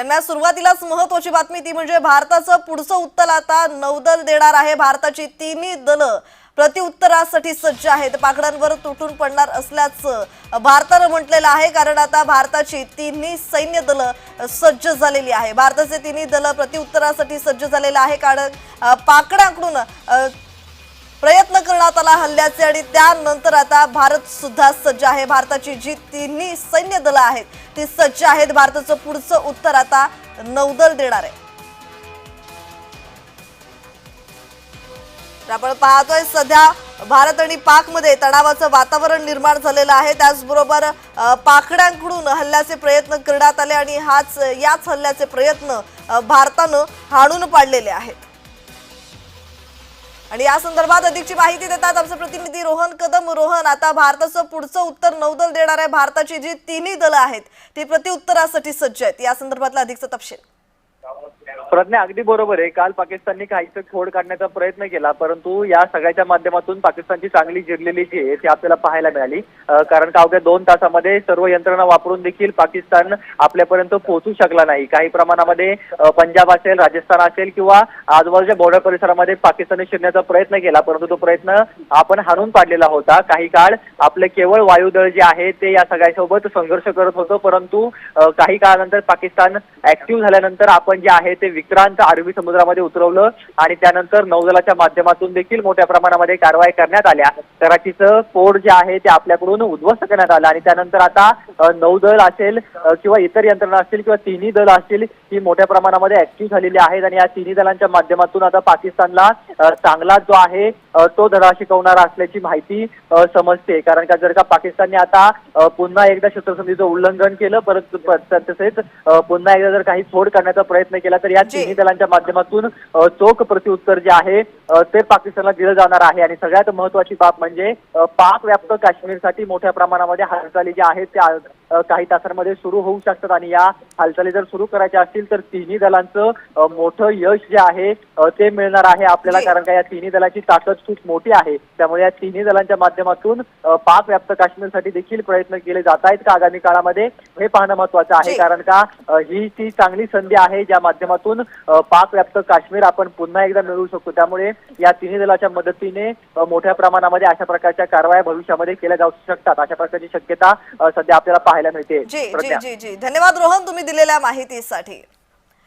दरम्यान सुरुवातीलाच महत्वाची बातमी ती म्हणजे भारताचं पुढचं उत्तर आता नौदल देणार आहे. भारताची तिन्ही दलं प्रतिउत्तरासाठी सज्ज आहेत. पाकड्यांवर तुटून पडणार असल्याचं भारतानं म्हटलेलं आहे. कारण आता भारताची तिन्ही सैन्य दलं सज्ज झालेली आहे. भारताचे तिन्ही दलं प्रत्युत्तरासाठी सज्ज झालेलं आहे. कारण अ, पाकड्यांकडून प्रयत्न करण्यात आला हल्ल्याचे आणि त्यानंतर आता भारत सुद्धा सज्ज आहे. भारताची जी तिन्ही सैन्य दलं आहेत ती सज्ज आहेत. भारताचं पुढचं उत्तर आता नौदल देणार आहे. आपण पाहतोय सध्या भारत आणि पाकमध्ये तणावाचं वातावरण निर्माण झालेलं आहे. त्याचबरोबर पाकड्यांकडून हल्ल्याचे प्रयत्न करण्यात आले आणि हाच याच हल्ल्याचे प्रयत्न भारतानं हाणून पाडलेले आहेत. आणि या संदर्भात अधिकची माहिती देतात आमचे प्रतिनिधी रोहन कदम. रोहन आता भारताचं पुढचं उत्तर नौदल देणार आहे. भारताची जी तिन्ही दलं आहेत ती प्रत्युत्तरासाठी सज्ज आहेत. या संदर्भातला अधिकचा तपशील. प्रज्ञा अगदी बरोबर आहे. काल पाकिस्तानने काहीसं खोड काढण्याचा प्रयत्न केला परंतु या सगळ्याच्या माध्यमातून पाकिस्तानची चांगली जिरलेली जी आहे ती आपल्याला पाहायला मिळाली. कारण का अवघ्या दोन तासामध्ये सर्व यंत्रणा वापरून देखील पाकिस्तान आपल्यापर्यंत पोहोचू शकला नाही. काही प्रमाणामध्ये पंजाब असेल राजस्थान असेल किंवा आजूबाजूच्या बॉर्डर परिसरामध्ये पाकिस्तानने शिरण्याचा प्रयत्न केला परंतु तो प्रयत्न आपण हाणून पाडलेला होता. काही काळ आपले केवळ वायुदळ जे आहे ते या सगळ्यासोबत संघर्ष करत होतं परंतु काही काळानंतर पाकिस्तान ऍक्टिव्ह झाल्यानंतर आपण जे आहे ते विक्रांत अरबी समुद्रामध्ये उतरवलं आणि त्यानंतर नौदलाच्या माध्यमातून देखील मोठ्या प्रमाणामध्ये कारवाई करण्यात आल्या. कराचीचं पोर्ट जे आहे ते आपल्याकडून उद्ध्वस्त करण्यात आलं आणि त्यानंतर आता नौदल असेल किंवा इतर यंत्रणा असतील किंवा तिन्ही दल असतील ही मोठ्या प्रमाणामध्ये ऍक्टिव्ह झालेली आहेत आणि या तिन्ही दलांच्या माध्यमातून आता पाकिस्तानला चांगला जो आहे तो धडा शिकवणारा असल्याची माहिती समजते. कारण का जर का पाकिस्तानने आता पुन्हा एकदा शस्त्रसंधीचं उल्लंघन केलं परत तसेच पुन्हा एकदा जर काही फोड करण्याचा प्रयत्न केला तर या जी. तिन्ही दलांच्या माध्यमातून चोख प्रत्युत्तर जे आहे ते पाकिस्तानला दिलं जाणार आहे आणि सगळ्यात महत्वाची बाब म्हणजे पाक व्याप्त काश्मीरसाठी मोठ्या प्रमाणामध्ये हालचाली ज्या आहेत त्या काही तासांमध्ये सुरू होऊ शकतात आणि या हालचाली जर सुरू करायच्या असतील तर तिन्ही दलांचं मोठं यश जे आहे ते मिळणार आहे आपल्याला. कारण का या तिन्ही दलाची ताकद खूप मोठी आहे. त्यामुळे या तिन्ही दलांच्या माध्यमातून पाक व्याप्त काश्मीरसाठी देखील प्रयत्न केले जात आहेत का आगामी काळामध्ये? हे पाहणं महत्वाचं आहे. कारण का ही ती चांगली संधी आहे ज्या माध्यमातून पाक व्याप्त काश्मीर आपण पुन्हा एकदा मिळवू शकतो. त्यामुळे या तिन्ही दलाच्या मदतीने मोठ्या प्रमाणामध्ये अशा प्रकारच्या कारवाया भविष्यामध्ये केल्या जाऊ शकतात. अशा प्रकारची शक्यता सध्या आपल्याला पाहायला मिळते जी जी. जी जी धन्यवाद रोहन तुम्ही दिलेल्या माहितीसाठी